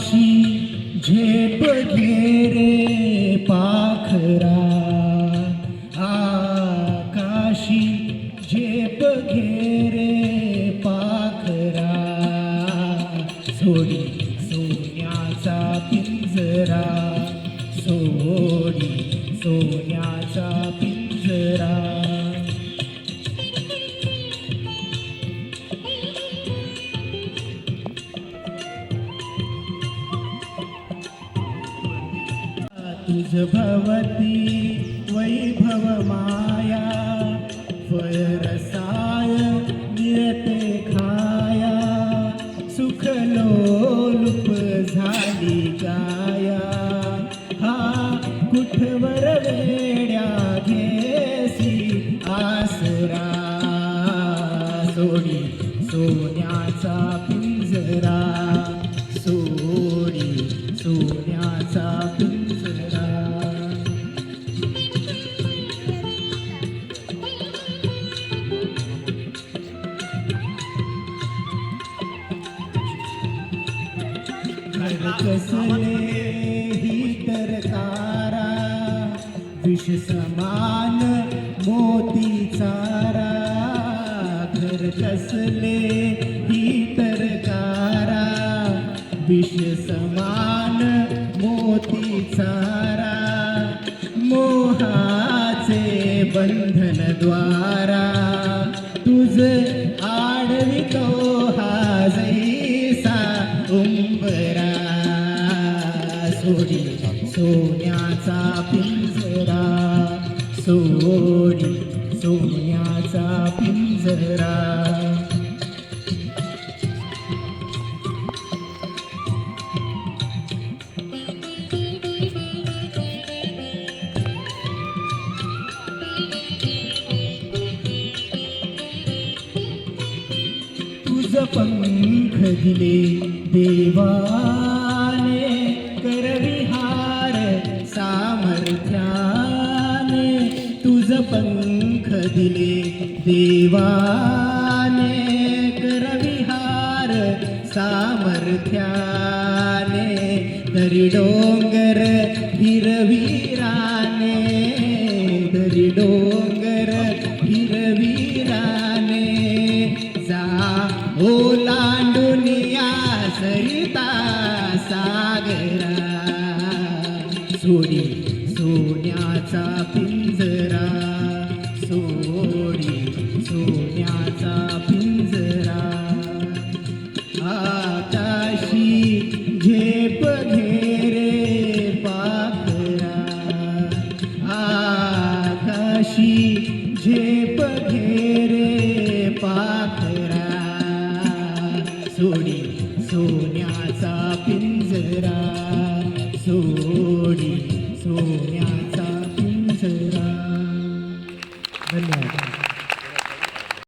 पाशी झेप घेरे पाखरा. आकाशी झेप घेरे पाखरा. सोडी सोन्याचा पिंजरा. सोडी सोन्या तुझ भवती वैभव माया फळरसाय विष समान मोती चारा घर कसले ही तर तारा विष समान मोती चारा मोहाचे बंधन द्वारा तुझ सोन्याचा पिंजरा सोडी सोन्याचा पिंजरा. तुझ पंख दिले देवा. पंख दिले देवाने करविहार सामर्थ्याने तरी डोंगर हिरवीराने तरी डोंगर हिरवीराने जा. ओलांडुनिया सरिता सागरा सोडी सोन्याचा पिंजरा सोडी सोन्याचा पिंजरा सोडी सोन्या